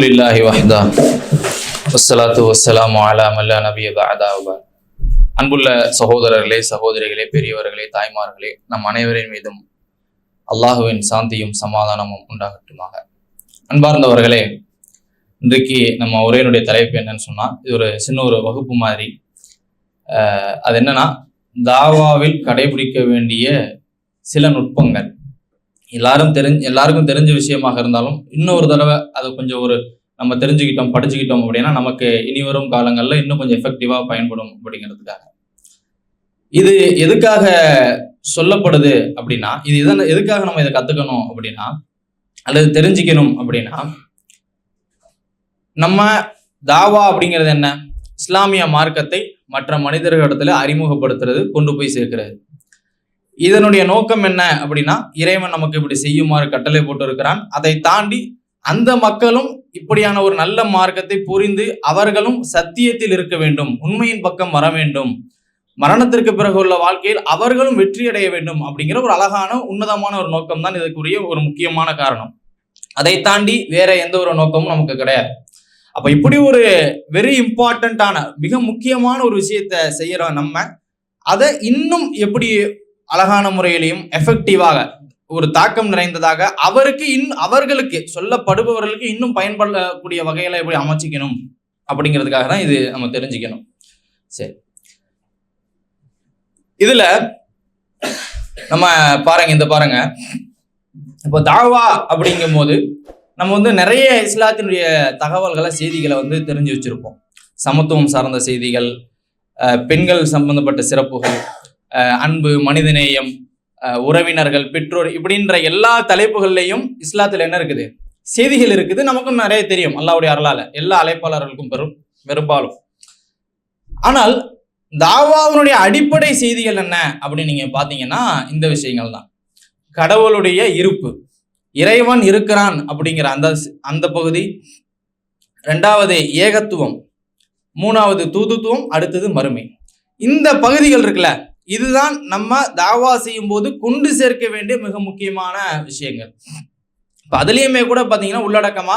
அலமதுல்லாஹி வஹ்தா வசலாத்து வசலாம் அலாம் அல்லா நபிய பாதாபா அன்புள்ள சகோதரர்களே சகோதரிகளே பெரியவர்களே தாய்மார்களே நம் அனைவரின் மீதும் அல்லாஹுவின் சாந்தியும் சமாதானமும் உண்டாகட்டுமாக. அன்பார்ந்தவர்களே இன்றைக்கு நம்ம உரையினுடைய தலைப்பு என்னன்னு சொன்னால் இது ஒரு சின்ன ஒரு வகுப்பு மாதிரி. அது என்னன்னா தாவாவில் கடைபிடிக்க வேண்டிய சில நுட்பங்கள். எல்லாரும் தெரிஞ்சு எல்லாருக்கும் தெரிஞ்ச விஷயமாக இருந்தாலும் இன்னொரு தடவை அதை கொஞ்சம் ஒரு நம்ம தெரிஞ்சுக்கிட்டோம் படிச்சுக்கிட்டோம் அப்படின்னா நமக்கு இனி வரும் காலங்களில் இன்னும் கொஞ்சம் எஃபெக்டிவாக பயன்படும் அப்படிங்கிறதுக்காக. இது எதுக்காக சொல்லப்படுது அப்படின்னா இது எதன எதுக்காக நம்ம இதை கற்றுக்கணும் அப்படின்னா அல்லது தெரிஞ்சுக்கணும் அப்படின்னா நம்ம தாவா அப்படிங்கிறது என்ன? இஸ்லாமிய மார்க்கத்தை மற்ற மனிதர்களிடத்துல அறிமுகப்படுத்துறது கொண்டு போய் சேர்க்கிறது. இதனுடைய நோக்கம் என்ன அப்படின்னா இறைவன் நமக்கு இப்படி செய்யுமாறு கட்டளை போட்டு இருக்கிறான் அதை தாண்டி அந்த மக்களும் இப்படியான ஒரு நல்ல மார்க்கத்தை புரிந்து அவர்களும் சத்தியத்தில் இருக்க வேண்டும் உண்மையின் பக்கம் வர வேண்டும். மரணத்திற்கு பிறகு உள்ள வாழ்க்கையில் அவர்களும் வெற்றி அடைய வேண்டும் அப்படிங்கிற ஒரு அழகான உன்னதமான ஒரு நோக்கம் தான் இதுக்குரிய ஒரு முக்கியமான காரணம். அதை தாண்டி வேற எந்த ஒரு நோக்கமும் நமக்கு கிடையாது. அப்ப இப்படி ஒரு வெரி இம்பார்ட்டண்ட்டான மிக முக்கியமான ஒரு விஷயத்த செய்யறோம் நம்ம. அதை இன்னும் எப்படி அழகான முறையிலையும் எஃபெக்டிவாக ஒரு தாக்கம் நிறைந்ததாக அவருக்கு இன் அவர்களுக்கு சொல்லப்படுபவர்களுக்கு இன்னும் பயன்படக்கூடிய வகையில எப்படி அமைச்சிக்கணும் அப்படிங்கிறதுக்காக தான் இது நம்ம தெரிஞ்சுக்கணும். சரி. இதுல நம்ம பாருங்க இந்த பாருங்க. இப்போ தாவா அப்படிங்கும் போது நம்ம வந்து நிறைய இஸ்லாத்தினுடைய தகவல்களை செய்திகளை வந்து தெரிஞ்சு வச்சிருப்போம். சமத்துவம் சார்ந்த செய்திகள் பெண்கள் சம்பந்தப்பட்ட சிறப்புகள் அன்பு மனிதநேயம் உறவினர்கள் பெற்றோர் இப்படின்ற எல்லா தலைப்புகள்லையும் இஸ்லாத்துல என்ன இருக்குது? செய்திகள் இருக்குது. நமக்கும் நிறைய தெரியும். அல்லாவுடைய அருளால். எல்லா அழைப்பாளர்களுக்கும் பெரும் பெரும்பாலும். ஆனால் தாவாவினுடைய அடிப்படை செய்திகள் என்ன அப்படின்னு நீங்க பார்த்தீங்கன்னா இந்த விஷயங்கள் தான். கடவுளுடைய இருப்பு. இறைவன் இருக்கிறான் அப்படிங்கிற அந்த அந்த பகுதி. ரெண்டாவது ஏகத்துவம். மூணாவது தூதுத்துவம். அடுத்தது மறுமை. இந்த பகுதிகள் இருக்குல்ல இதுதான் நம்ம தாவா செய்யும் போது கொண்டு சேர்க்க வேண்டிய மிக முக்கியமான விஷயங்கள். இப்போ அதுலேயுமே கூட பார்த்தீங்கன்னா உள்ளடக்கமா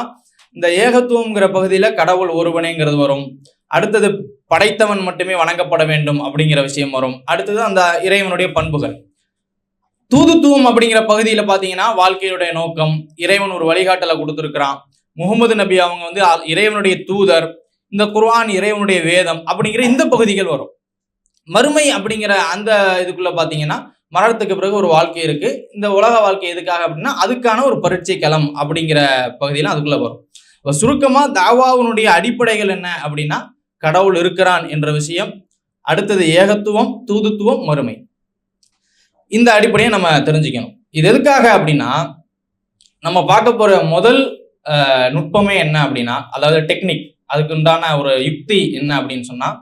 இந்த ஏகத்துவம்ங்கிற பகுதியில் கடவுள் ஒருவனேங்கிறது வரும். அடுத்தது படைத்தவன் மட்டுமே வணங்கப்பட வேண்டும் அப்படிங்கிற விஷயம் வரும். அடுத்தது அந்த இறைவனுடைய பண்புகள். தூதுத்துவம் அப்படிங்கிற பகுதியில் பார்த்தீங்கன்னா வாழ்க்கையுடைய நோக்கம் இறைவன் ஒரு வழிகாட்டலை கொடுத்துருக்கிறான். முகமது நபி அவங்க வந்து இறைவனுடைய தூதர் இந்த குர்ஆன் இறைவனுடைய வேதம் அப்படிங்கிற இந்த பகுதிகள் வரும். மறுமை அப்படிங்கிற அந்த இதுக்குள்ள பார்த்தீங்கன்னா மரணத்துக்கு பிறகு ஒரு வாழ்க்கை இருக்கு. இந்த உலக வாழ்க்கை எதுக்காக அப்படின்னா அதுக்கான ஒரு பரீட்சை களம் அப்படிங்கிற பகுதியில் அதுக்குள்ள வரும். இப்போ சுருக்கமாக தாவாவினுடைய அடிப்படைகள் என்ன அப்படின்னா கடவுள் இருக்கிறான் என்ற விஷயம் அடுத்தது ஏகத்துவம் தூதுத்துவம் மறுமை. இந்த அடிப்படையை நம்ம தெரிஞ்சுக்கணும். இது எதுக்காக அப்படின்னா நம்ம பார்க்க போகிற முதல் நுட்பமே என்ன அப்படின்னா அதாவது டெக்னிக் அதுக்கு உண்டான ஒரு யுக்தி என்ன அப்படின்னு சொன்னால்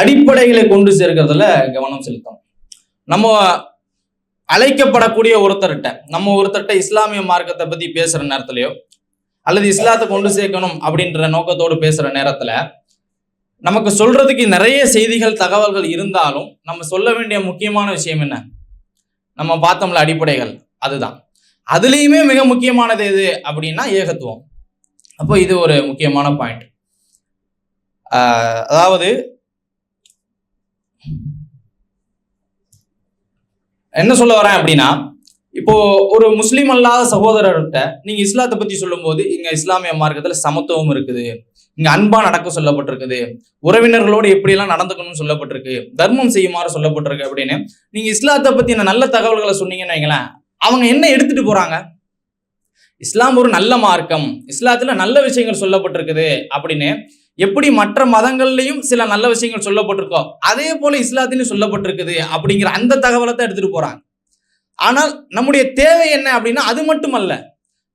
அடிப்படைகளை கொண்டு சேர்க்கிறதுல கவனம் செலுத்தணும். நம்ம அழைக்கப்படக்கூடிய ஒருத்தர்கிட்ட நம்ம ஒருத்தர்கிட்ட இஸ்லாமிய மார்க்கத்தை பத்தி பேசுற நேரத்திலயோ அல்லது இஸ்லாத்தை கொண்டு சேர்க்கணும் அப்படின்ற நோக்கத்தோடு பேசுற நேரத்துல நமக்கு சொல்றதுக்கு நிறைய செய்திகள் தகவல்கள் இருந்தாலும் நம்ம சொல்ல வேண்டிய முக்கியமான விஷயம் என்ன? நம்ம பார்த்தோம்ல அடிப்படைகள் அதுதான். அதுலேயுமே மிக முக்கியமானது எது அப்படின்னா ஏகத்துவம். அப்போ இது ஒரு முக்கியமான பாயிண்ட் அதாவது என்ன சொல்ல வரேன் அப்படின்னா இப்போ ஒரு முஸ்லீம் அல்லாத சகோதரர்கிட்ட நீங்க இஸ்லாத்தை பத்தி சொல்லும்போது இங்க இஸ்லாமிய மார்க்கத்துல சமத்துவம் இருக்குது இங்க அன்பா நடக்க சொல்லப்பட்டிருக்குது உறவினர்களோடு எப்படியெல்லாம் நடந்துக்கணும்னு சொல்லப்பட்டிருக்கு தர்மம் செய்யுமாறு சொல்லப்பட்டிருக்கு அப்படின்னு நீங்க இஸ்லாத்தை பத்தின நல்ல தகவல்களை சொன்னீங்கன்னு வைங்களேன் அவங்க என்ன எடுத்துட்டு போறாங்க? இஸ்லாம் ஒரு நல்ல மார்க்கம் இஸ்லாத்துல நல்ல விஷயங்கள் சொல்லப்பட்டிருக்குது அப்படின்னு எப்படி மற்ற மதங்கள்லையும் சில நல்ல விஷயங்கள் சொல்லப்பட்டிருக்கோ அதே போல இஸ்லாத்திலையும் சொல்லப்பட்டிருக்குது அப்படிங்கிற அந்த தகவலை தான் எடுத்துட்டு போறாங்க. ஆனால் நம்முடைய தேவை என்ன அப்படின்னா அது மட்டுமல்ல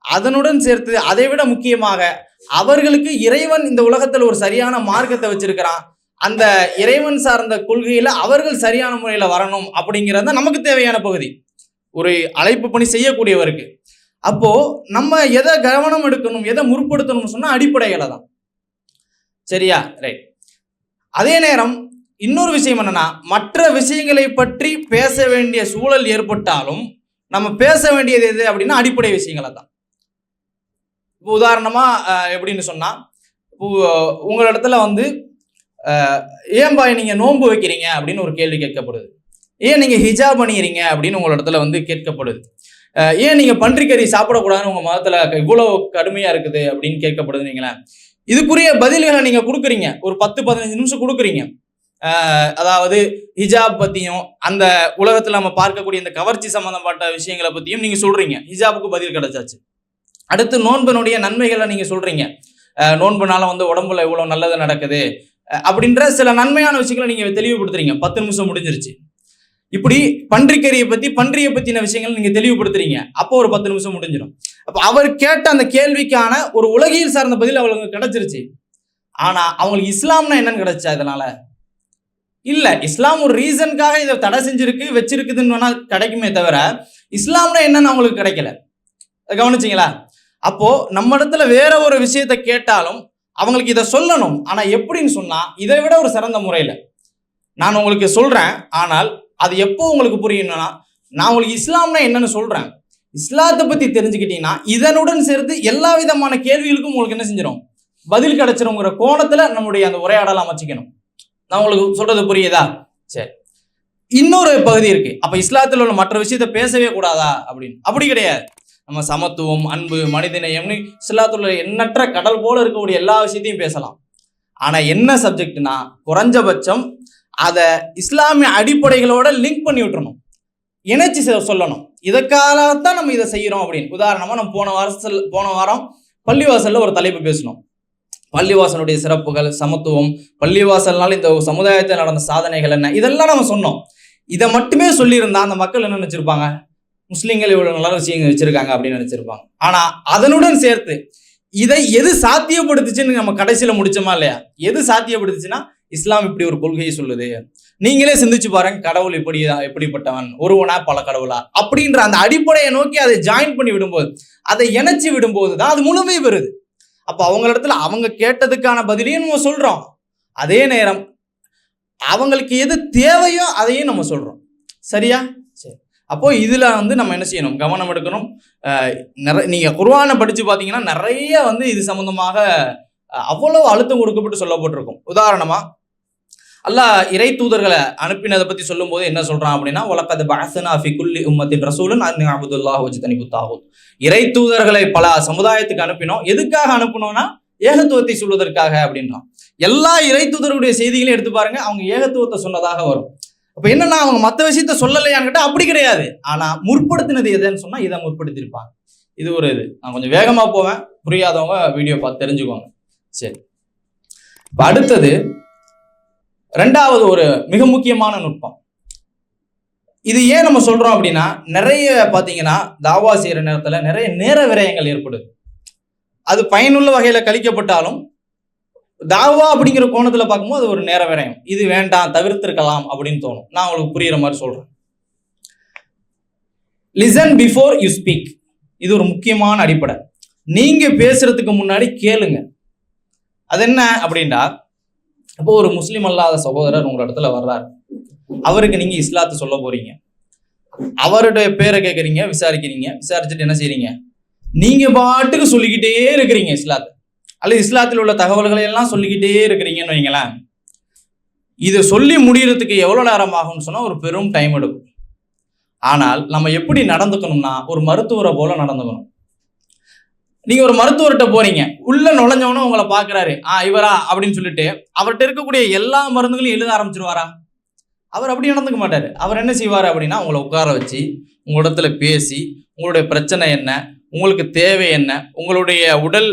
அதனுடன் சேர்த்து அதை விட முக்கியமாக அவர்களுக்கு இறைவன் இந்த உலகத்தில் ஒரு சரியான மார்க்கத்தை வச்சிருக்கிறான். அந்த இறைவன் சார்ந்த கொள்கையில அவர்கள் சரியான முறையில வரணும் அப்படிங்கிறது தான் நமக்கு தேவையான பகுதி. ஒரு அழைப்பு பணி செய்யக்கூடியவருக்கு. அப்போ நம்ம எதை கவனம் எடுக்கணும் எதை முற்படுத்தணும்னு சொன்னா அடிப்படைகளை தான். சரியா? ரைட் அதே நேரம் இன்னொரு விஷயம் என்னன்னா மற்ற விஷயங்களை பற்றி பேச வேண்டிய சூழல் ஏற்பட்டாலும் நம்ம பேச வேண்டியது எது அப்படின்னா அடிப்படை விஷயங்களை தான். இப்போ உதாரணமா எப்படின்னு சொன்னா இப்போ உங்களிடத்துல வந்து ஏன்பா ஏன் பாய் நீங்க நோன்பு வைக்கிறீங்க அப்படின்னு ஒரு கேள்வி கேட்கப்படுது. ஏன் நீங்க ஹிஜா பண்ணிக்கிறீங்க அப்படின்னு உங்களிடத்துல வந்து கேட்கப்படுது. ஏன் நீங்க பன்றிக்கறி சாப்பிடக்கூடாதுன்னு உங்க மதத்துல இவ்வளவு கடுமையா இருக்குது அப்படின்னு கேட்கப்படுது நீங்களேன் இதுக்குரிய பதில்களை நீங்க கொடுக்குறீங்க. ஒரு பத்து பதினஞ்சு நிமிஷம் கொடுக்குறீங்க. அதாவது ஹிஜாப் பத்தியும் அந்த உலகத்துல நம்ம பார்க்கக்கூடிய இந்த கவர்ச்சி சம்பந்தப்பட்ட விஷயங்களை பத்தியும் நீங்க சொல்றீங்க. ஹிஜாபுக்கு பதில் கிடைச்சாச்சு. அடுத்து நோன்பனுடைய நன்மைகளை நீங்க சொல்றீங்க. நோன்புனால வந்து உடம்புல இவ்வளவு நல்லது நடக்குது. அப்படின்ற சில நன்மையான விஷயங்களை நீங்க தெளிவுபடுத்துறீங்க. பத்து நிமிஷம் முடிஞ்சிருச்சு. இப்படி பன்றிக்கறியை பத்தி பன்றியை பத்தின விஷயங்கள் நீங்க தெளிவுபடுத்துறீங்க. அப்போ ஒரு பத்து நிமிஷம் முடிஞ்சிடும். அப்போ அவர் கேட்ட அந்த கேள்விக்கான ஒரு உலகியல் சார்ந்த பதில் அவங்களுக்கு கிடைச்சிருச்சு. ஆனால் அவங்களுக்கு இஸ்லாம்னா என்னன்னு கிடைச்சா இதனால? இல்லை இஸ்லாம் ஒரு ரீசனுக்காக இதை தடை செஞ்சிருக்கு வச்சிருக்குதுன்னு வேணால் கிடைக்குமே தவிர இஸ்லாம்னா என்னன்னு அவங்களுக்கு கிடைக்கல. கவனிச்சிங்களா? அப்போது நம்ம இடத்துல வேற ஒரு விஷயத்தை கேட்டாலும் அவங்களுக்கு இதை சொல்லணும். ஆனால் எப்படின்னு சொன்னால் இதை விட ஒரு சிறந்த முறையில். நான் உங்களுக்கு சொல்கிறேன் ஆனால் அது எப்போ உங்களுக்கு புரியணும்னா நான் உங்களுக்கு இஸ்லாம்னா என்னன்னு சொல்கிறேன் இஸ்லாத்தை பற்றி தெரிஞ்சுக்கிட்டீங்கன்னா இதனுடன் சேர்த்து எல்லா விதமான கேள்விகளுக்கும் உங்களுக்கு என்ன செஞ்சிடும் பதில் கிடைச்சிருங்கிற கோணத்தில் நம்முடைய அந்த உரையாடலை அமைச்சிக்கணும். நான் உங்களுக்கு சொல்றது புரியுதா? சரி. இன்னொரு பகுதி இருக்கு. அப்ப இஸ்லாத்தில் உள்ள மற்ற விஷயத்த பேசவே கூடாதா? அப்படின்னு. அப்படி கிடையாது. நம்ம சமத்துவம் அன்பு மனிதநேயம்னு இஸ்லாத்துல உள்ள எண்ணற்ற கடல் போல இருக்கக்கூடிய எல்லா விஷயத்தையும் பேசலாம். ஆனா என்ன சப்ஜெக்ட்னா குறைஞ்சபட்சம் அதை இஸ்லாமிய அடிப்படைகளோட லிங்க் பண்ணி விட்டுறணும். இணைச்சி செ- இதற்காக தான் நம்ம இதை செய்யறோம் அப்படின்னு. உதாரணமா நம்ம போன வாரத்தில் போன வாரம் பள்ளிவாசல்ல ஒரு தலைப்பு பேசணும் பள்ளிவாசலுடைய சிறப்புகள் சமத்துவம் பள்ளிவாசல்னால இந்த சமுதாயத்தில் நடந்த சாதனைகள் என்ன? இதெல்லாம் நம்ம சொன்னோம். இதை மட்டுமே சொல்லியிருந்தா அந்த மக்கள் என்ன நினைச்சிருப்பாங்க? முஸ்லீம்கள் இவ்வளவு நல்ல விஷயங்கள் வச்சிருக்காங்க அப்படின்னு நினைச்சிருப்பாங்க. ஆனா அதனுடன் சேர்த்து இதை எது சாத்தியப்படுத்துச்சுன்னு நம்ம கடைசியில முடிச்சோமா இல்லையா? எது சாத்தியப்படுத்துச்சுன்னா இஸ்லாம் இப்படி ஒரு கொள்கையை சொல்லுது. நீங்களே சிந்திச்சு பாருங்க கடவுள் இப்படி எப்படிப்பட்டவன் ஒருவனா பல கடவுளா? அப்படின்ற அந்த அடிப்படையை நோக்கி அதை ஜாயின் பண்ணி விடும்போது அதை இணைச்சி விடும்போது தான் அது முழுமை பெறுது. அப்போ அவங்க இடத்துல அவங்க கேட்டதுக்கான பதிலையும் நம்ம சொல்றோம். அதே நேரம் அவங்களுக்கு எது தேவையோ அதையும் நம்ம சொல்றோம். சரியா? சரி. அப்போ இதில் வந்து நம்ம என்ன செய்யணும்? கவனம் எடுக்கணும். நிறைய நீங்கள் குர்ஆனை படித்து பார்த்தீங்கன்னா நிறைய வந்து இது சம்மந்தமாக அவ்வளவு அழுத்தம் கொடுக்கப்பட்டு சொல்லப்பட்டிருக்கும். உதாரணமா அல்லாஹ் இறை தூதர்களை அனுப்பினதை பத்தி சொல்லும்போது என்ன சொல்றான் அப்படின்னா உலகது பாசனா ஃபிகுல்லி உம்மத்தின் ரசூலன் அன் அபுதுல்லாஹ் வச்சு தனிப்பு இறை தூதர்களை பல சமுதாயத்துக்கு அனுப்பினோம். எதுக்காக அனுப்பினோம்னா ஏகத்துவத்தை சொல்வதற்காக அப்படின்றான். எல்லா இறை தூதருடைய செய்திகளையும் எடுத்து பாருங்க அவங்க ஏகத்துவத்தை சொன்னதாக வரும். அப்ப என்னன்னா அவங்க மற்ற விஷயத்த சொல்லலையான்னு கேட்டா அப்படி கிடையாது. ஆனா முற்படுத்தினது எதுன்னு சொன்னா இதை முற்படுத்தியிருப்பாங்க. இது ஒரு இது. நான் கொஞ்சம் வேகமா போவேன். புரியாதவங்க வீடியோ பார்த்து தெரிஞ்சுக்கோங்க. சரி. இப்ப அடுத்தது ரெண்டாவது ஒரு மிக முக்கியமான நுட்பம். இது ஏன் நம்ம சொல்றோம் அப்படின்னா நிறைய பாத்தீங்கன்னா தாவா செய்யற நேரத்துல நிறைய நேர விரயங்கள் ஏற்படுது. அது பயனுள்ள வகையில கழிக்கப்பட்டாலும் தாவா அப்படிங்கிற கோணத்துல பார்க்கும்போது அது ஒரு நேர விரயம். இது வேண்டாம் தவிர்த்திருக்கலாம் அப்படின்னு தோணும். நான் உங்களுக்கு புரியுற மாதிரி சொல்றேன். லிசன் பிஃபோர் யூ ஸ்பீக் இது ஒரு முக்கியமான அடிப்படை. நீங்க பேசுறதுக்கு முன்னாடி கேளுங்க. அது என்ன அப்படின்னா இப்போ ஒரு முஸ்லீம் அல்லாத சகோதரர் உங்க இடத்துல வர்றாரு. அவருக்கு நீங்க இஸ்லாத்தை சொல்ல போறீங்க. அவருடைய பேரை கேட்குறீங்க விசாரிக்கிறீங்க விசாரிச்சுட்டு என்ன செய்றீங்க? நீங்க பாட்டுக்கு சொல்லிக்கிட்டே இருக்கிறீங்க இஸ்லாத்தை. அல்லது இஸ்லாத்தில் உள்ள தகவல்களை எல்லாம் சொல்லிக்கிட்டே இருக்கிறீங்கன்னு வைங்களேன். இதை சொல்லி முடியறதுக்கு எவ்வளோ நேரம் ஆகும்னு சொன்னால் ஒரு பெரும் டைம் எடுக்கும். ஆனால் நம்ம எப்படி நடந்துக்கணும்னா ஒரு மருத்துவரை போல நடந்துக்கணும். நீங்கள் ஒரு மருத்துவர்கிட்ட போகிறீங்க உள்ளே நுழைஞ்சவனும் உங்களை பார்க்குறாரு. ஆ இவரா? அப்படின்னு சொல்லிட்டு அவர்கிட்ட இருக்கக்கூடிய எல்லா மருந்துகளையும் எழுத ஆரம்பிச்சிருவாரா? அவர் அப்படி நடந்துக்க மாட்டார். அவர் என்ன செய்வார் அப்படின்னா உங்களை உட்கார வச்சு உங்கள் இடத்துல பேசி உங்களுடைய பிரச்சனை என்ன உங்களுக்கு தேவை என்ன உங்களுடைய உடல்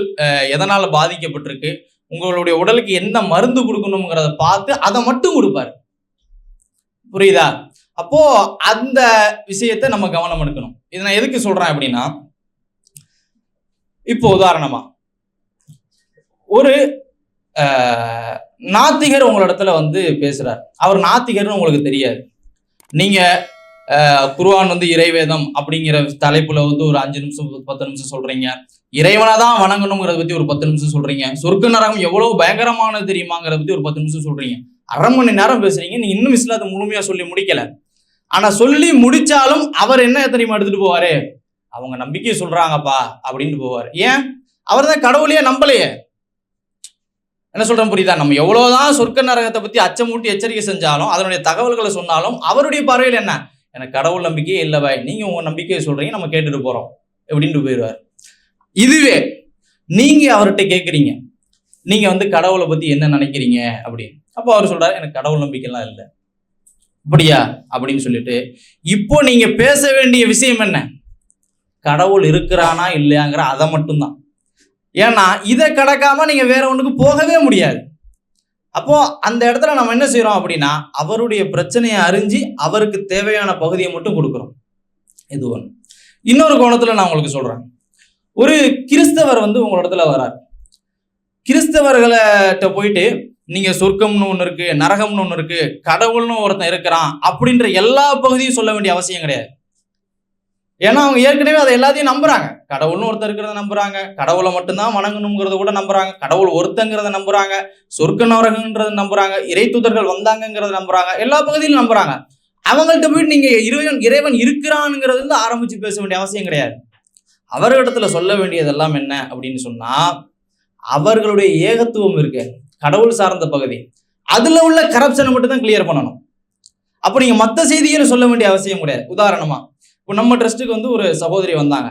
எதனால் பாதிக்கப்பட்டிருக்கு உங்களுடைய உடலுக்கு என்ன மருந்து கொடுக்கணுங்கிறத பார்த்து அதை மட்டும் கொடுப்பாரு. புரியுதா? அப்போது அந்த விஷயத்தை நம்ம கவனம் எடுக்கணும். இதை நான் எதுக்கு சொல்கிறேன் அப்படின்னா இப்போ உதாரணமா. ஒரு நாத்திகர் உங்களிடத்துல வந்து பேசுறார். அவர் நாத்திகர்னு உங்களுக்கு தெரியாது. நீங்க குருவான் வந்து இறைவேதம் அப்படிங்கிற தலைப்புல வந்து ஒரு அஞ்சு நிமிஷம் பத்து நிமிஷம் சொல்றீங்க. இறைவனை தான் வணங்கணுங்கிறத பத்தி ஒரு பத்து நிமிஷம் சொல்றீங்க. சொர்க்க நரகம் எவ்வளவு பயங்கரமானது தெரியுமாங்கிறத பத்தி ஒரு பத்து நிமிஷம் சொல்றீங்க. அரை மணி நேரம் பேசுறீங்க. நீங்க இன்னும் இஸ்லாத்தை முழுமையா சொல்லி முடிக்கல. ஆனா சொல்லி முடிச்சாலும் அவர் என்ன தெரியுமா எடுத்துட்டு போவாரு? அவங்க நம்பிக்கை சொல்றாங்கப்பா அப்படின்னு போவார். ஏன்? அவர் தான் கடவுளையே நம்பலையே. என்ன சொல்றேன் புரியுதா? நம்ம எவ்வளவுதான் சொர்க்க நரகத்தை பத்தி அச்சமூட்டி எச்சரிக்கை செஞ்சாலும் அதனுடைய தகவல்களை சொன்னாலும் அவருடைய பார்வையில் என்ன? எனக்கு கடவுள் நம்பிக்கையே இல்லை பாய். நீங்க உங்க நம்பிக்கையை சொல்றீங்க நம்ம கேட்டுட்டு போறோம் எப்படின்ட்டு போயிடுவார். இதுவே நீங்க அவர்கிட்ட கேட்குறீங்க நீங்க வந்து கடவுளை பத்தி என்ன நினைக்கிறீங்க அப்படின்னு. அப்போ அவர் சொல்றாரு எனக்கு கடவுள் நம்பிக்கைலாம் இல்லை. அப்படியா? அப்படின்னு சொல்லிட்டு இப்போ நீங்க பேச வேண்டிய விஷயம் என்ன? கடவுள் இருக்கிறானா இல்லையாங்கிற அதை மட்டும்தான். ஏன்னா இதை கடக்காம நீங்கள் வேற ஒன்றுக்கு போகவே முடியாது. அப்போது அந்த இடத்துல நம்ம என்ன செய்கிறோம் அப்படின்னா அவருடைய பிரச்சனையை அறிஞ்சு அவருக்கு தேவையான பகுதியை மட்டும் கொடுக்குறோம். இது ஒன்று இன்னொரு கோணத்தில் நான் உங்களுக்கு சொல்கிறேன் ஒரு கிறிஸ்தவர் வந்து உங்களிடத்துல வரார். கிறிஸ்தவர்கள்ட்ட போயிட்டு நீங்கள் சொர்க்கம்னு ஒன்று இருக்குது நரகம்னு ஒன்று இருக்குது கடவுள்னு ஒருத்தன் இருக்கிறான் அப்படின்ற எல்லா பகுதியும் சொல்ல வேண்டிய அவசியம் கிடையாது. ஏன்னா அவங்க ஏற்கனவே அதை எல்லாத்தையும் நம்புறாங்க. கடவுள்னு ஒருத்தர் இருக்கிறத நம்புறாங்க. கடவுளை மட்டும்தான் வணங்கணுங்கிறத கூட நம்புறாங்க. கடவுள் ஒருத்தங்கிறத நம்புறாங்க. சொர்க்க நரகங்கிறத நம்புறாங்க. இறை தூதர்கள் வந்தாங்கங்கிறத நம்புறாங்க. எல்லா பகுதியிலும் நம்புறாங்க. அவங்கள்ட்ட போயிட்டு நீங்க இறைவன் இறைவன் இருக்கிறான்ங்கிறது வந்து ஆரம்பிச்சு பேச வேண்டிய அவசியம் கிடையாது. அவர்களிடத்துல சொல்ல வேண்டியதெல்லாம் என்ன அப்படின்னு சொன்னா அவர்களுடைய ஏகத்துவம் இருக்கு. கடவுள் சார்ந்த பகுதி. அதுல உள்ள கரப்ஷனை மட்டும் தான் கிளியர் பண்ணணும். அப்போ நீங்க மற்ற செய்திகளை சொல்ல வேண்டிய அவசியம் கிடையாது. உதாரணமா இப்போ நம்ம ட்ரஸ்ட்டுக்கு வந்து ஒரு சகோதரி வந்தாங்க.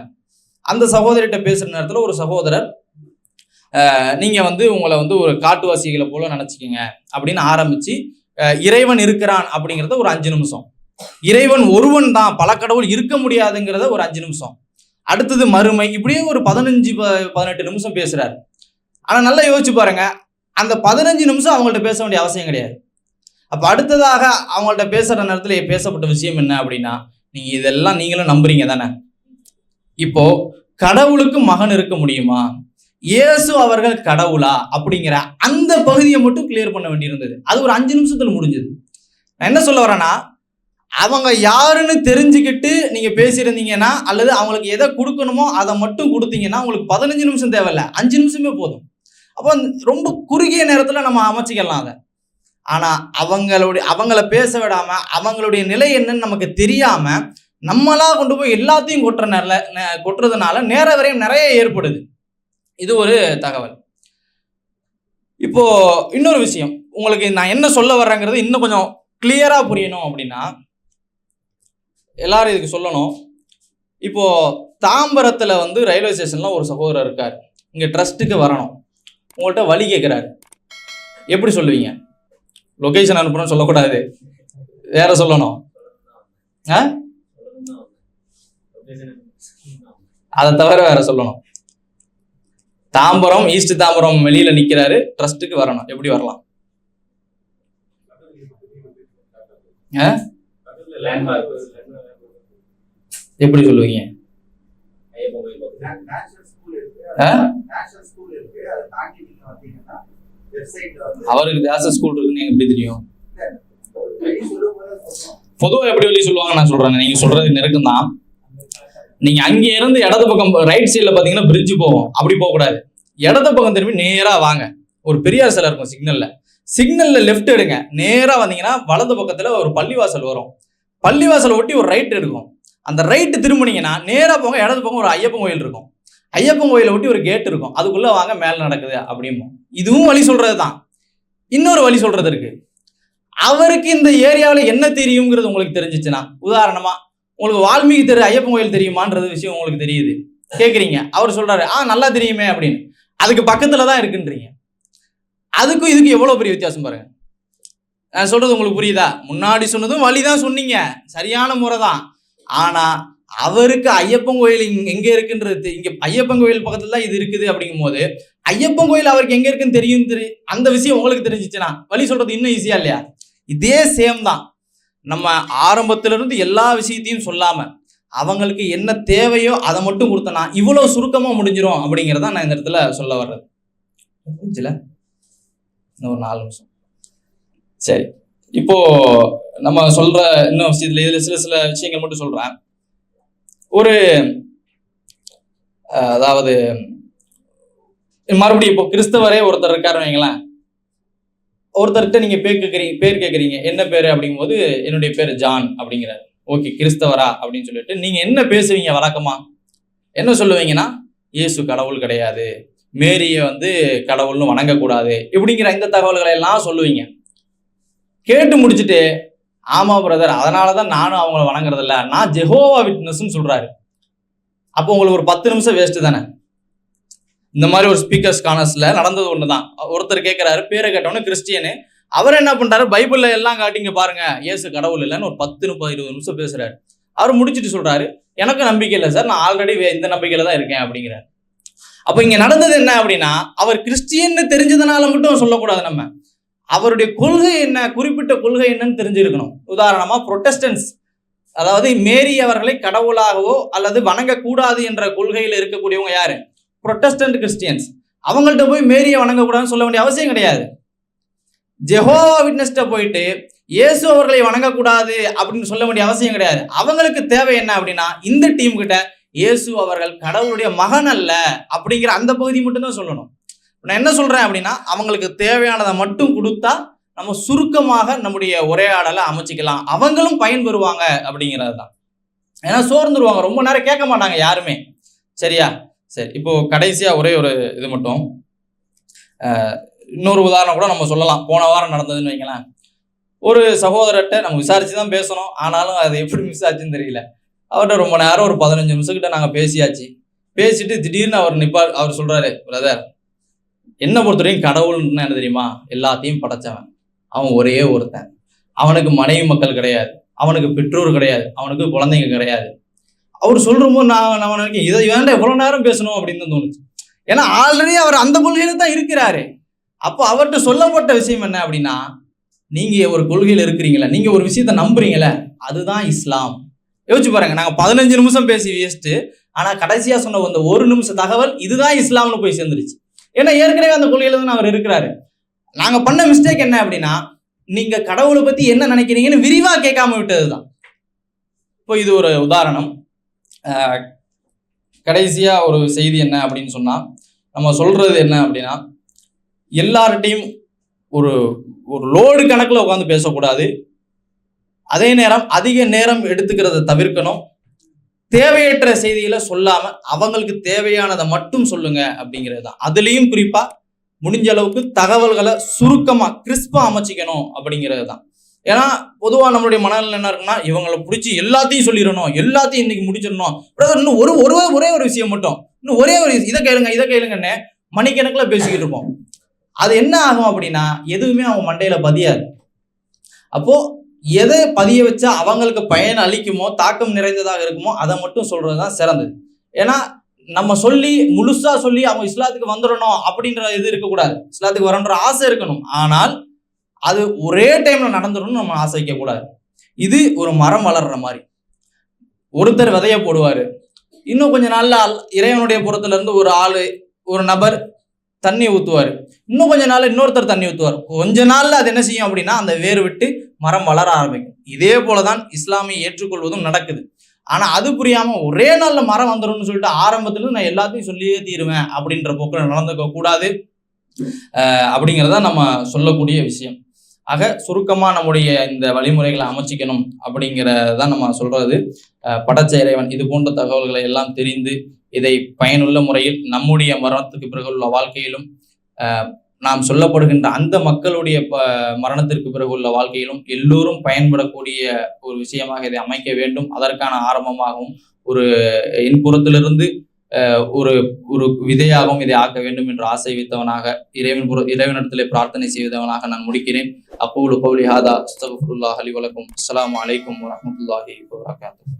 அந்த சகோதரிகிட்ட பேசுகிற நேரத்தில் ஒரு சகோதரர் நீங்கள் வந்து உங்களை வந்து ஒரு காட்டுவாசிகளை போல நினச்சிக்கோங்க அப்படின்னு ஆரம்பித்து இறைவன் இருக்கிறான் அப்படிங்கிறத ஒரு அஞ்சு நிமிஷம். இறைவன் ஒருவன் தான் பல கடவுள் இருக்க முடியாதுங்கிறத ஒரு அஞ்சு நிமிஷம். அடுத்தது மறுமை இப்படியே ஒரு பதினஞ்சு ப- பதினெட்டு நிமிஷம் பேசுகிறாரு ஆனால் நல்லா யோசிச்சு பாருங்க அந்த பதினஞ்சு நிமிஷம் அவங்கள்ட்ட பேச வேண்டிய அவசியம் கிடையாது. அப்போ அடுத்ததாக அவங்கள்ட்ட பேசுகிற நேரத்தில் பேசப்பட்ட விஷயம் என்ன அப்படின்னா நீங்கள் இதெல்லாம் நீங்களும் நம்புறீங்க தானே? இப்போ கடவுளுக்கு மகன் இருக்க முடியுமா? இயேசு அவர்கள் கடவுளா? அப்படிங்கிற அந்த பகுதியை மட்டும் கிளியர் பண்ண வேண்டியிருந்தது. அது ஒரு அஞ்சு நிமிஷத்தில் முடிஞ்சது. நான் என்ன சொல்ல வரேன்னா அவங்க யாருன்னு தெரிஞ்சுக்கிட்டு நீங்கள் பேசியிருந்தீங்கன்னா அல்லது அவங்களுக்கு எதை கொடுக்கணுமோ அதை மட்டும் கொடுத்தீங்கன்னா உங்களுக்கு பதினஞ்சு நிமிஷம் தேவையில்ல. அஞ்சு நிமிஷமே போதும். அப்போ ரொம்ப குறுகிய நேரத்தில் நம்ம அமைச்சிக்கலாம் அதை. ஆனா அவங்களுடைய அவங்கள பேச விடாம அவங்களுடைய நிலை என்னன்னு நமக்கு தெரியாம நம்மளா கொண்டு போய் எல்லாத்தையும் கொட்டுற நேர நே- கொட்டுறதுனால நேர வரையும் நிறைய ஏற்படுது. இது ஒரு தகவல். இப்போ இன்னொரு விஷயம். உங்களுக்கு நான் என்ன சொல்ல வர்றேங்கிறது இன்னும் கொஞ்சம் கிளியரா புரியணும் அப்படின்னா எல்லாரும் இதுக்கு சொல்லணும். இப்போ தாம்பரத்துல வந்து ரயில்வே ஸ்டேஷன்ல ஒரு சகோதரர் இருக்கார். இங்க ட்ரஸ்ட்டுக்கு வரணும். உங்கள்கிட்ட வழி கேட்குறாரு எப்படி சொல்லுவீங்க? லொகேஷன் அனுப்புறோம்னு சொல்லக்கூடாது. வேற சொல்லணும். ஆ? அதை தவிர வேற சொல்லணும். தாம்பரம் ஈஸ்ட் தாம்பரம் வெளியில நிக்கிறாரு. ட்ரஸ்ட்டுக்கு வரணும். எப்படி வரலாம்? ஆ? எப்படி சொல்லுவீங்க? ஆ? அவருக்கு தேச ஸ்கூல் இருக்குன்னு எனக்கு எப்படி தெரியும்? பொதுவாக எப்படி வெளியே சொல்லுவாங்க நான் சொல்றேன். நீங்க சொல்றது நெருக்கம் தான் நீங்க அங்க இருந்து இடது பக்கம் ரைட் சைட்ல பாத்தீங்கன்னா பிரிட்ஜ் போகும் அப்படி போக கூடாது. இடது பக்கம் திரும்பி நேரா வாங்க. ஒரு பெரியார் சிலை இருக்கும் சிக்னல்ல சிக்னல்ல லெஃப்ட் எடுங்க. நேரா வந்தீங்கன்னா வலது பக்கத்துல ஒரு பள்ளிவாசல் வரும். பள்ளிவாசல் ஒட்டி ஒரு ரைட் எடுக்கும். அந்த ரைட்டு திரும்பினீங்கன்னா நேரா போங்க இடது பக்கம் ஒரு ஐயப்பன் கோயில் இருக்கும். ஐயப்பன் கோயிலை ஒட்டி ஒரு கேட் இருக்கும். அதுக்குள்ள வாங்க மேல நடக்குது அப்படிமோ இதுவும் வழி சொல்கிறது தான் இன்னொரு வழி சொல்கிறது இருக்குது அவருக்கு இந்த ஏரியாவில் என்ன தெரியுங்கிறது உங்களுக்கு தெரிஞ்சிச்சுன்னா உதாரணமா உங்களுக்கு வால்மீகி தெரு ஐயப்பன் கோயில் தெரியுமான்றது விஷயம் உங்களுக்கு தெரியுது. கேட்குறீங்க அவர் சொல்றாரு ஆ நல்லா தெரியுமே அப்படின்னு. அதுக்கு பக்கத்துல தான் இருக்குன்றீங்க. அதுக்கும் இதுக்கு எவ்வளவு பெரிய வித்தியாசம் பாருங்க. நான் சொல்றது உங்களுக்கு புரியுதா? முன்னாடி சொன்னதும் வழி தான் சொன்னீங்க. சரியான முறை தான் ஆனா அவருக்கு ஐயப்பன் கோயில் எங்க இருக்குன்றது இங்க ஐயப்பன் கோயில் பக்கத்துல தான் இது இருக்குது அப்படிங்கும் போது ஐயப்பன் கோயில் அவருக்கு எங்க இருக்குன்னு தெரியும் தெரி- அந்த விஷயம் உங்களுக்கு தெரிஞ்சிச்சுன்னா வழி சொல்றது இன்னும் ஈஸியா இல்லையா? இதே சேம் தான். நம்ம ஆரம்பத்துல இருந்து எல்லா விஷயத்தையும் சொல்லாம அவங்களுக்கு என்ன தேவையோ அதை மட்டும் கொடுத்தனா இவ்வளவு சுருக்கமா முடிஞ்சிரும் அப்படிங்கறத நான் இந்த இடத்துல சொல்ல வர்றது. புரிஞ்சுல? இன்னும் ஒரு நாலு நிமிஷம். சரி. இப்போ நம்ம சொல்ற இன்னும் இதுல இதுல சில சில விஷயங்கள் மட்டும் சொல்றேன். ஒரு அதாவது மறுபடியும் இப்போ கிறிஸ்தவரே ஒருத்தர் இருக்காருன்னு வைங்களேன். ஒருத்தர்கிட்ட நீங்க பேர் கேட்குறீங்க பேர் கேட்குறீங்க என்ன பேர் அப்படிங்கும்போது என்னுடைய பேர் ஜான் அப்படிங்கிறாரு. ஓகே கிறிஸ்தவரா அப்படின்னு சொல்லிட்டு நீங்க என்ன பேசுவீங்க வழக்கமா? என்ன சொல்லுவீங்கன்னா இயேசு கடவுள் கிடையாது. மேரியை வந்து கடவுள்னு வணங்கக்கூடாது. இப்படிங்கிற இந்த தகவல்களை எல்லாம் சொல்லுவீங்க. கேட்டு முடிச்சுட்டு ஆமா பிரதர் அதனால தான் நானும் அவங்கள வணங்குறது இல்ல நான் ஜெஹோவா விட்னஸ்ன்னு சொல்றாரு. அப்போ உங்களுக்கு ஒரு பத்து நிமிஷம் வேஸ்ட் தானே? இந்த மாதிரி ஒரு ஸ்பீக்கர்ஸ் கானர்ஸ்ல நடந்தது ஒண்ணுதான். ஒருத்தர் கேட்கிறாரு பேரை கேட்டவொன்னு கிறிஸ்டியனு. அவர் என்ன பண்றாரு? பைபிள்ல எல்லாம் காட்டிங்க பாருங்க. இயேசு கடவுள் இல்லைன்னு ஒரு பத்து முப்பது இருபது நிமிஷம் பேசுறாரு. அவர் முடிச்சுட்டு சொல்றாரு எனக்கும் நம்பிக்கை இல்லை சார் நான் ஆல்ரெடி இந்த நம்பிக்கையில தான் இருக்கேன் அப்படிங்கிறார். அப்ப இங்க நடந்தது என்ன அப்படின்னா அவர் கிறிஸ்டியன்னு தெரிஞ்சதுனால மட்டும் சொல்லக்கூடாது நம்ம. அவருடைய கொள்கை என்ன? குறிப்பிட்ட கொள்கை என்னன்னு தெரிஞ்சிருக்கணும். உதாரணமாக புரொட்டஸ்டன்ஸ் அதாவது மேரி அவர்களை கடவுளாகவோ அல்லது வணங்கக்கூடாது என்ற கொள்கையில் இருக்கக்கூடியவங்க யாரு? புரொட்டஸ்டன்ட் கிறிஸ்டியன்ஸ் அவங்கள்ட்ட போய் மேரியை வணங்கக்கூடாதுன்னு சொல்ல வேண்டிய அவசியம் கிடையாது. ஜெஹோவா விட்னஸ்ட்ட போயிட்டு இயேசு அவர்களை வணங்கக்கூடாது அப்படின்னு சொல்ல வேண்டிய அவசியம் கிடையாது. அவங்களுக்கு தேவை என்ன அப்படின்னா இந்த டீம் கிட்ட இயேசு அவர்கள் கடவுளுடைய மகன் அல்ல அப்படிங்கிற அந்த பகுதி மட்டும்தான் சொல்லணும். நான் என்ன சொல்கிறேன் அப்படின்னா அவங்களுக்கு தேவையானதை மட்டும் கொடுத்தா நம்ம சுருக்கமாக நம்முடைய உரையாடலை அமைச்சிக்கலாம். அவங்களும் பயன்பெறுவாங்க அப்படிங்கிறது தான். ஏன்னா சோர்ந்துருவாங்க. ரொம்ப நேரம் கேட்க மாட்டாங்க யாருமே. சரியா? சரி இப்போது கடைசியாக ஒரே ஒரு இது மட்டும். இன்னொரு உதாரணம் கூட நம்ம சொல்லலாம். போன வாரம் நடந்ததுன்னு வைங்களேன். ஒரு சகோதரர்கிட்ட நம்ம விசாரிச்சு தான் பேசணும். ஆனாலும் அது எப்படி மிஸ் ஆச்சுன்னு தெரியல. அவர்கிட்ட ரொம்ப நேரம் ஒரு பதினஞ்சு நிமிஷம் கிட்ட நாங்கள் பேசியாச்சு. பேசிட்டு திடீர்னு அவர் நிப்பார் அவர் சொல்கிறாரு பிரதர் என்ன பொறுத்தவரையும் கடவுள்னு என்ன தெரியுமா? எல்லாத்தையும் படைச்சவன். அவன் ஒரே ஒருத்தன். அவனுக்கு மனைவி மக்கள் கிடையாது. அவனுக்கு பெற்றோர் கிடையாது. அவனுக்கு குழந்தைங்க கிடையாது. அவர் சொல்றபோது நான் நான் நினைக்கிறேன் இதை வேண்டாம் எவ்வளவு நேரம் பேசணும் அப்படின்னு தான் தோணுச்சு. ஏன்னா ஆல்ரெடி அவர் அந்த கொள்கையில தான் இருக்கிறாரு. அப்போ அவர்கிட்ட சொல்லப்பட்ட விஷயம் என்ன அப்படின்னா நீங்க ஒரு கொள்கையில இருக்கிறீங்களா நீங்க ஒரு விஷயத்த நம்புறீங்களே அதுதான் இஸ்லாம். யோசிச்சு பாருங்க நாங்க பதினஞ்சு நிமிஷம் பேசி வேஸ்ட்டு ஆனா கடைசியா சொன்ன அந்த ஒரு நிமிஷம் தகவல் இதுதான் இஸ்லாம்னு போய் சேர்ந்துருச்சு. ஏன்னா ஏற்கனவே அந்த கொள்கையில தான் அவர் இருக்கிறாரு. நாங்க பண்ண மிஸ்டேக் என்ன அப்படின்னா நீங்க கடவுளை பத்தி என்ன நினைக்கிறீங்கன்னு விரிவா கேட்காம விட்டதுதான். இப்போ இது ஒரு உதாரணம். கடைசியா ஒரு செய்தி என்ன அப்படின்னு சொன்னா நம்ம சொல்றது என்ன அப்படின்னா எல்லார்ட்டையும் ஒரு ஒரு லோடு கணக்கில் உட்காந்து பேசக்கூடாது. அதே நேரம் அதிக நேரம் எடுத்துக்கிறத தவிர்க்கணும். தேவையற்ற செய்திகளை சொல்லாம அவங்களுக்கு தேவையானதை மட்டும் சொல்லுங்க அப்படிங்கிறது தான். அதுலேயும் குறிப்பா முடிஞ்ச அளவுக்கு தகவல்களை சுருக்கமா கிறிஸ்பா அமைச்சிக்கணும் அப்படிங்கிறது தான். ஏன்னா பொதுவா நம்மளுடைய மனநிலை என்ன இருக்குன்னா இவங்களை பிடிச்சி எல்லாத்தையும் சொல்லிடணும் எல்லாத்தையும் இன்னைக்கு முடிச்சிடணும். இன்னும் ஒரு ஒரு ஒரே ஒரு விஷயம் மட்டும் இன்னும் ஒரே ஒரு இதை கேளுங்க இதை கேளுங்கன்னு மணிக்கணக்கில் பேசிக்கிட்டு இருப்போம். அது என்ன ஆகும் அப்படின்னா எதுவுமே அவங்க மண்டையில பதியாது. அப்போ எதை பதிய வச்சா அவங்களுக்கு பயன் அளிக்குமோ தாக்கம் நிறைந்ததாக இருக்குமோ அதை மட்டும் சொல்றது தான் சிறந்தது. ஏன்னா நம்ம சொல்லி முழுசா சொல்லி அவங்க இஸ்லாத்துக்கு வந்துடணும் அப்படின்ற இது இருக்கக்கூடாது. இஸ்லாத்துக்கு வரணுன்ற ஆசை இருக்கணும். ஆனால் அது ஒரே டைம்ல நடந்துடணும்னு நம்ம ஆசை வைக்கக்கூடாது இது ஒரு மரம் வளர்ற மாதிரி. ஒருத்தர் விதைய போடுவாரு. இன்னும் கொஞ்ச நாள்ல இறைவனுடைய புறத்துல இருந்து ஒரு ஆளு ஒரு நபர் தண்ணி ஊற்றுவார் இன்னும் கொஞ்ச நாள்ல இன்னொருத்தர் தண்ணி ஊத்துவார். கொஞ்ச நாள்ல அது என்ன செய்யும் அப்படின்னா அந்த வேர் விட்டு மரம் வளர ஆரம்பிக்கும். இதே போலதான் இஸ்லாமை ஏற்றுக்கொள்வதும் நடக்குது. ஆனா அது புரியாம ஒரே நாள்ல மரம் வந்துரும்னு சொல்லிட்டு ஆரம்பத்துல நான் எல்லாத்தையும் சொல்லியே தீருவேன் அப்படின்ற போக்கில் நடந்துக்க கூடாது. அப்படிங்கிறத நம்ம சொல்லக்கூடிய விஷயம். ஆக சுருக்கமா நம்முடைய இந்த வழிமுறைகளை அமைச்சிக்கணும் அப்படிங்கிறதான் நம்ம சொல்றது. அஹ் இறைவன் இது போன்ற தகவல்களை எல்லாம் தெரிந்து இதை பயனுள்ள முறையில் நம்முடைய மரணத்துக்கு பிறகு உள்ள வாழ்க்கையிலும் அஹ், நாம் சொல்லப்படுகின்ற அந்த மக்களுடைய மரணத்திற்கு பிறகு உள்ள வாழ்க்கையிலும் எல்லோரும் பயன்படக்கூடிய ஒரு விஷயமாக இதை அமைக்க வேண்டும். அதற்கான ஆரம்பமாகவும் ஒரு இன்புறத்திலிருந்து ஒரு ஒரு விதையாகவும் இதை ஆக்க வேண்டும் என்று ஆசை வைத்தவனாக இறைவன் புற இறைவனிடத்திலே பிரார்த்தனை செய்தவனாக நான் முடிக்கிறேன். அப்போது கௌலி ஹாதா அலி வலக்கும். அஸ்ஸலாமு அலைக்கும் வரஹ்மத்துல்லாஹி வபரகாத்துஹு.